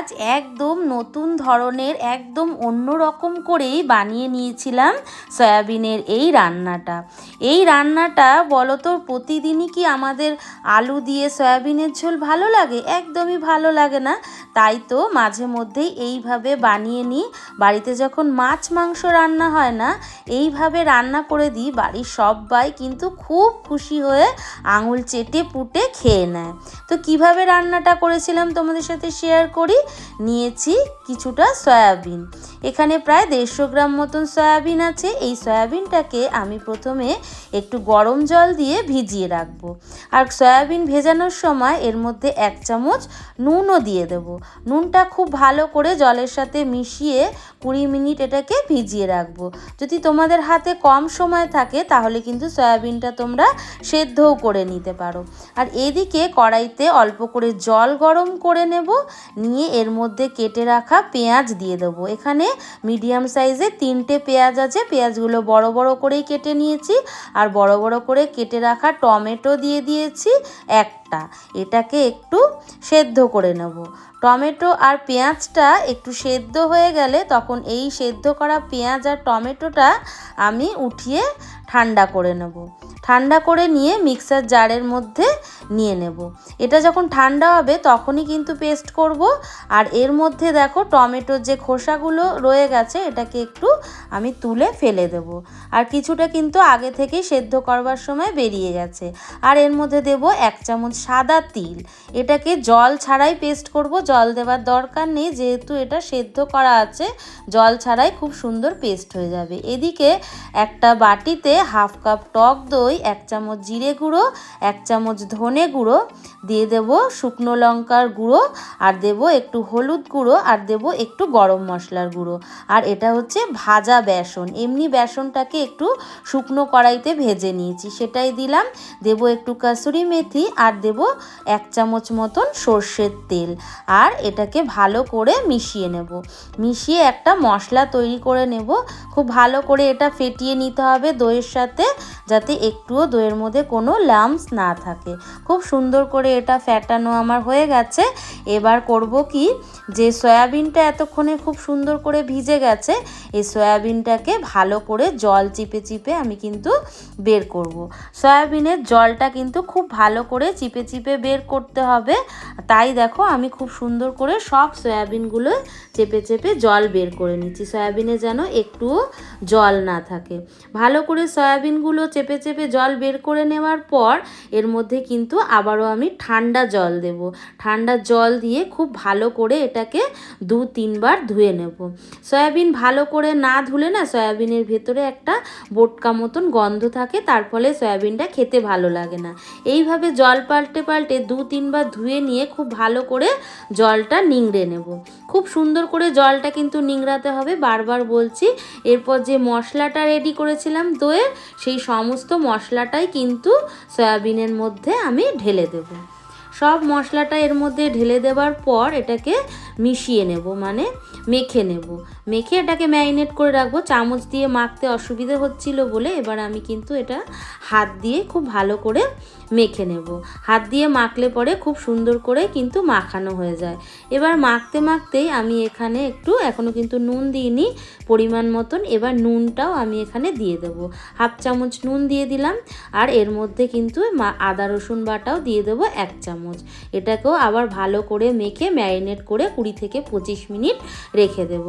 আজ একদম নতুন ধরনের, একদম অন্য রকম করেই বানিয়ে নিয়েছিলাম সয়াবিনের এই রান্নাটা। এই রান্নাটা বলো তো প্রতিদিনই কি আমাদের আলু দিয়ে সয়াবিনের ঝোল ভালো লাগে? একদমই ভালো লাগে না। তাই তো মাঝে মধ্যেই এইভাবে বানিয়ে নিই। বাড়িতে যখন মাছ মাংস রান্না হয় না, এইভাবে রান্না করে দিই। বাড়ির সবাই কিন্তু খুব খুশি হয়ে আঙুল চেটে পুটে খেয়ে নেয়। তো কীভাবে রান্নাটা করেছিলাম তোমাদের সাথে শেয়ার করি? নিয়েছি কিছুটা সয়াবিন। এখানে প্রায় দেড়শো গ্রাম মতন সয়াবিন আছে। এই সয়াবিনটাকে আমি প্রথমে একটু গরম জল দিয়ে ভিজিয়ে রাখব। আর সয়াবিন ভেজানোর সময় এর মধ্যে এক চামচ নুনও দিয়ে দেব। নুনটা খুব ভালো করে জলের সাথে মিশিয়ে কুড়ি মিনিট এটাকে ভিজিয়ে রাখব। যদি তোমাদের হাতে কম সময় থাকে, তাহলে কিন্তু সয়াবিনটা তোমরা সেদ্ধও করে নিতে পারো। আর এদিকে কড়াইতে অল্প করে জল গরম করে নেব। নিয়ে এর মধ্যে কেটে রাখা পেঁয়াজ দিয়ে দেবো। এখানে মিডিয়াম সাইজে তিনটে পেঁয়াজ আছে। পেঁয়াজগুলো বড় বড় করেই কেটে নিয়েছি আর বড় বড় করে কেটে রাখা টমেটো দিয়ে দিয়েছি একটা। এটাকে একটু সেদ্ধ করে নেব। টমেটো আর পেঁয়াজটা একটু সেদ্ধ হয়ে গেলে তখন এই সেদ্ধ করা পেঁয়াজ আর টমেটোটা আমি উঠিয়ে ঠান্ডা করে নেব। ঠান্ডা করে নিয়ে মিক্সার জারের মধ্যে নিয়ে নেব। এটা যখন ঠান্ডা হবে তখনই কিন্তু পেস্ট করব। আর এর মধ্যে দেখো টমেটোর যে খোসাগুলো রয়ে গেছে, এটাকে একটু আমি তুলে ফেলে দেব। আর কিছুটা কিন্তু আগে থেকেই সেদ্ধ করবার সময় বেরিয়ে গেছে। আর এর মধ্যে দেব এক চামচ সাদা তিল। এটাকে জল ছাড়াই পেস্ট করব। জল দেওয়ার দরকার নেই, যেহেতু এটা সেদ্ধ করা আছে, জল ছাড়াই খুব সুন্দর পেস্ট হয়ে যাবে। এদিকে একটা বাটিতে হাফ কাপ টক দই, এক চামচ জিরে গুঁড়ো, এক চামচ ধনে গুঁড়ো, দিয়ে দেব শুকনো লঙ্কার গুঁড়ো, আর দেব একটু হলুদ গুঁড়ো, আর দেব একটু গরম মশলার গুঁড়ো। আর এটা হচ্ছে ভাজা বেসন। এমনি বেসনটাকে একটু শুকনো কড়াইতে ভেজে নিয়েছি। সেটাই দিলাম। দেব একটু কাসুরি মেথি, আর দেব এক চামচ মতন সর্ষের তেল। আর এটাকে ভালো করে মিশিয়ে নেব। মিশিয়ে একটা মশলা তৈরি করে নেব। খুব ভালো করে এটা ফেটিয়ে নিতে হবে। দইয়ের সাথে যাতে একটুও দইয়ের মধ্যে কোনো লামস না থাকে। খুব সুন্দর করে এটা ফ্যাটানো আমার হয়ে গেছে। এবার করব কি? যে সয়াবিনটা এতক্ষণে খুব সুন্দর করে ভিজে গেছে, এই সয়াবিনটাকে ভালো করে জল চিপে চিপে আমি কিন্তু বের করব। সয়াবিনের জলটা কিন্তু খুব ভালো করে চিপে চিপে বের করতে হবে। তাই দেখো আমি খুব সুন্দর করে সব সয়াবিনগুলো চেপে চেপে জল বের করে নিচ্ছি। সয়াবিনে যেন একটুও জল না থাকে। ভালো করে সয়াবিনগুলো চেপে চেপে জল বের করে নেওয়ার পর এর মধ্যে কিন্তু আবারও আমি ঠান্ডা জল দেব। ঠান্ডা জল দিয়ে খুব ভালো করে এটাকে দু তিনবার ধুয়ে নেব। সয়াবিন ভালো করে না ধুলে না সয়াবিনের ভেতরে একটা বোটকা মতন গন্ধ থাকে, তার ফলে সয়াবিনটা খেতে ভালো লাগে না। এইভাবে জল পাল্টে পাল্টে দু তিনবার ধুয়ে নিয়ে খুব ভালো করে জলটা নিংড়ে নেব। খুব সুন্দর করে জলটা কিন্তু নিংড়াতে হবে, বারবার বলছি। এরপর যে মশলাটা রেডি করেছিলাম দইয়ের সেই সমস্ত মশলাটাই কিন্তু সয়াবিনের মধ্যে আমি ঢেলে দেবো। সব মশলাটা এর মধ্যে ঢেলে দেওয়ার পর এটাকে মিশিয়ে নেব মানে মেখে নেব। মেখে এটাকে ম্যারিনেট করে রাখব। চামচ দিয়ে মাখতে অসুবিধে হচ্ছিল বলে এবার আমি কিন্তু এটা হাত দিয়ে খুব ভালো করে মেখে নেব। হাত দিয়ে মাখলে পরে খুব সুন্দর করে কিন্তু মাখানো হয়ে যায়। এবার মাখতে মাখতেই আমি এখানে একটু এখনও কিন্তু নুন দিইনি পরিমাণ মতন। এবার নুনটাও আমি এখানে দিয়ে দেব। হাফ চামচ নুন দিয়ে দিলাম আর এর মধ্যে কিন্তু আদা, রসুন বাটাও দিয়ে দেবো এক চামচ। এটাকেও আবার ভালো করে মেখে ম্যারিনেট করে কুড়ি থেকে পঁচিশ মিনিট রেখে দেব।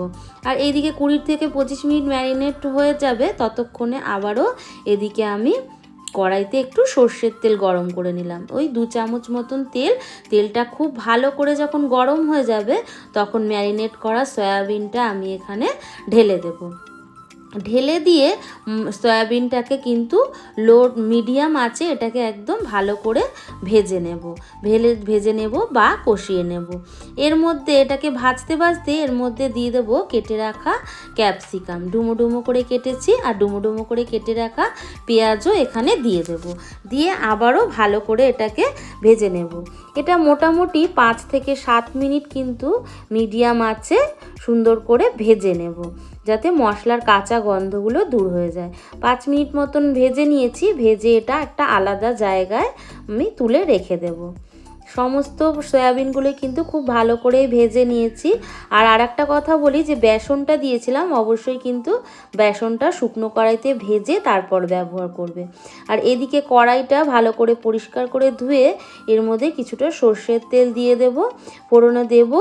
আর এইদিকে কুড়ি থেকে পঁচিশ মিনিট ম্যারিনেট হয়ে যাবে, ততক্ষণে আবারও এদিকে আমি কড়াইতে একটু সর্ষের তেল গরম করে নিলাম। ওই দু চামচ মতন তেল, তেলটা খুব ভালো করে যখন গরম হয়ে যাবে, তখন ম্যারিনেট করা সয়াবিনটা আমি এখানে ঢেলে দেবো। ঢেলে দিয়ে সয়াবিনটাকে কিন্তু লো, মিডিয়াম আছে এটাকে একদম ভালো করে ভেজে নেব। ভেলে, ভেজে নেব বা কষিয়ে নেব। এর মধ্যে এটাকে ভাজতে ভাজতে এর মধ্যে দিয়ে দেবো কেটে রাখা ক্যাপসিকাম। ডুমো ডুমো করে কেটেছি আর ডুমো ডুমো করে কেটে রাখা পেঁয়াজও এখানে দিয়ে দেব। দিয়ে আবারও ভালো করে এটাকে ভেজে নেব। এটা মোটামুটি পাঁচ থেকে সাত মিনিট কিন্তু মিডিয়াম আছে সুন্দর করে ভেজে নেব। যাতে মশলার কাঁচা গন্ধগুলো দূর হয়ে যায়। পাঁচ মিনিট মতন ভেজে নিয়েছি, ভেজে এটা একটা আলাদা জায়গায় আমি তুলে রেখে দেব। সমস্ত সয়াবিনগুলো কিন্তু খুব ভালো করে ভেজে নিয়েছি। আর আর একটা কথা বলি যে, বেসনটা দিয়েছিলাম, অবশ্যই কিন্তু বেসনটা শুকনো কড়াইতে ভেজে তারপর ব্যবহার করবে। আর এদিকে কড়াইটা ভালো করে পরিষ্কার করে ধুয়ে এর মধ্যে কিছুটা সর্ষের তেল দিয়ে দেব, ফোড়নে দেব,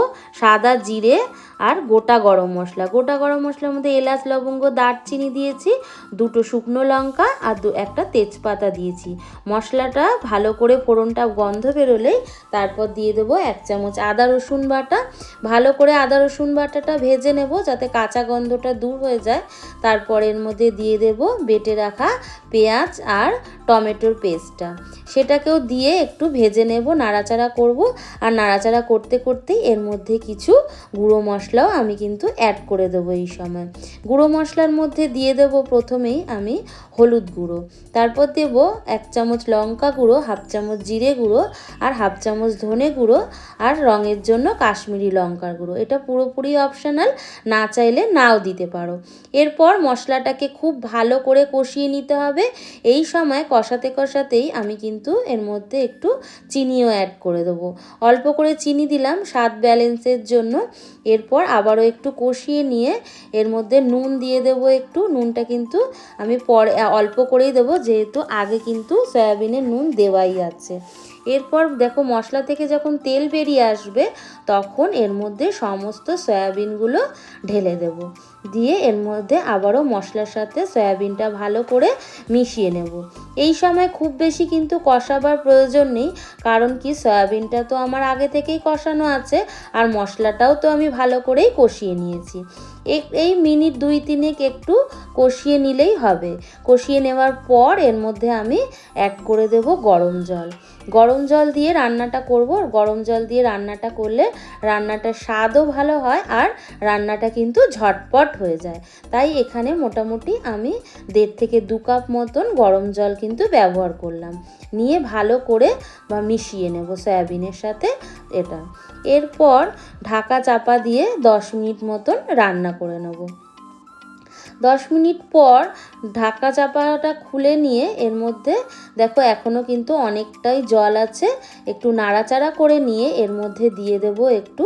সাদা জিরে আর গোটা গরম মশলা। গোটা গরম মশলার মধ্যে এলাচ, লবঙ্গ, দারচিনি দিয়েছি, দুটো শুকনো লঙ্কা আর দু একটা তেজপাতা দিয়েছি। মশলাটা ভালো করে ফোড়নটা গন্ধ বেরোলেই তারপর দিয়ে দেবো এক চামচ আদা রসুন বাটা। ভালো করে আদা রসুন বাটাটা ভেজে নেব যাতে কাঁচা গন্ধটা দূর হয়ে যায়। তারপর এর মধ্যে দিয়ে দেব বেটে রাখা পেঁয়াজ আর টমেটোর পেস্টটা। সেটাকেও দিয়ে একটু ভেজে নেব, নাড়াচাড়া করব। আর নাড়াচাড়া করতে করতেই এর মধ্যে কিছু গুঁড়ো মশলাও আমি কিন্তু অ্যাড করে দেবো এই সময়। গুঁড়ো মশলার মধ্যে দিয়ে দেব প্রথমেই আমি হলুদ গুঁড়ো। তারপর দেব এক চামচ লঙ্কা গুঁড়ো, হাফ চামচ জিরে গুঁড়ো আর হাফ চামচ ধনে গুঁড়ো আর রঙের জন্য কাশ্মীরি লঙ্কার গুঁড়ো। এটা পুরোপুরি অপশনাল না চাইলে নাও দিতে পারো। এরপর মশলাটাকে খুব ভালো করে কষিয়ে নিতে হবে। এই সময় কষাতে কষাতেই আমি কিন্তু এর মধ্যে একটু চিনিও অ্যাড করে দেবো। অল্প করে চিনি দিলাম স্বাদ ব্যালেন্সের জন্য। এরপর আবারও একটু কষিয়ে নিয়ে এর মধ্যে নুন দিয়ে দেবো একটু। নুনটা কিন্তু আমি পরে, অল্প করেই দেবো, যেহেতু আগে কিন্তু সয়াবিনে নুন দেওয়াই আছে। এরপর দেখো মশলা থেকে যখন তেল বেরিয়ে আসবে, তখন এর মধ্যে সমস্ত সয়াবিনগুলো ঢেলে দেব। দিয়ে এর মধ্যে আবারও মশলার সাথে সয়াবিনটা ভালো করে মিশিয়ে নেব। এই সময় খুব বেশি কিন্তু কষাবার প্রয়োজন নেই, কারণ কি সয়াবিনটা তো আমার আগে থেকেই কষানো আছে আর মশলাটাও তো আমি ভালো করেই কষিয়ে নিয়েছি। এই মিনিট দুই তিনেক একটু কষিয়ে নিলেই হবে। কষিয়ে নেওয়ার পর এর মধ্যে আমি অ্যাড করে দেব গরম জল। গরম জল দিয়ে রান্নাটা করব। গরম জল দিয়ে রান্নাটা করলে রান্নাটার স্বাদও ভালো হয় আর রান্নাটা কিন্তু ঝটপট হয়ে যায়। তাই এখানে মোটামুটি আমি দেড় থেকে দু কাপ মতন গরম জল কিন্তু ব্যবহার করলাম। নিয়ে ভালো করে বা মিশিয়ে নেব সয়াবিনের সাথে এটা। এরপর ঢাকা চাপা দিয়ে দশ মিনিট মতন রান্না করে নেব। দশ মিনিট পর ঢাকা চাপাটা খুলে নিয়ে এর মধ্যে দেখো এখনও কিন্তু অনেকটাই জল আছে। একটু নাড়াচাড়া করে নিয়ে এর মধ্যে দিয়ে দেব একটু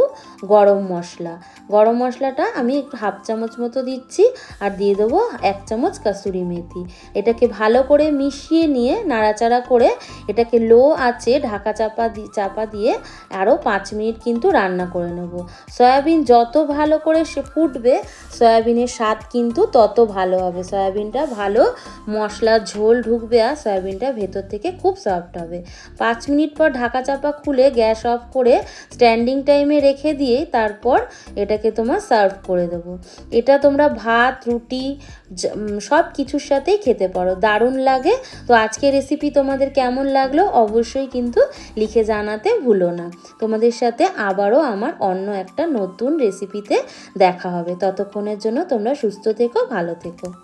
গরম মশলা। গরম মশলাটা আমি একটু হাফ চামচ মতো দিচ্ছি আর দিয়ে দেবো এক চামচ কাসুরি মেথি। এটাকে ভালো করে মিশিয়ে নিয়ে নাড়াচাড়া করে এটাকে লো আছে ঢাকা চাপা দি, চাপা দিয়ে আরও পাঁচ মিনিট কিন্তু রান্না করে নেব। সয়াবিন যত ভালো করে সে ফুটবে, সয়াবিনের স্বাদ কিন্তু তত ভালো হবে। সয়াবিনটা ভালো, মশলা ঝোল ঢুকবে আর সয়াবিনটা ভেতর থেকে খুব সফট হবে। পাঁচ মিনিট পর ঢাকা চাপা খুলে গ্যাস অফ করে স্ট্যান্ডিং টাইমে রেখে দিয়ে তারপর এটাকে তোমার সার্ভ করে দেবো। এটা তোমরা ভাত, রুটি সব কিছুর সাথেই খেতে পারো। দারুণ লাগে। তো আজকে রেসিপি তোমাদের কেমন লাগল অবশ্যই কিন্তু লিখে জানাতে ভুলো না। তোমাদের সাথে আবারও আমার অন্য একটা নতুন রেসিপিতে দেখা হবে। ততক্ষণের জন্য তোমরা সুস্থ থেকো ভালো থেকো।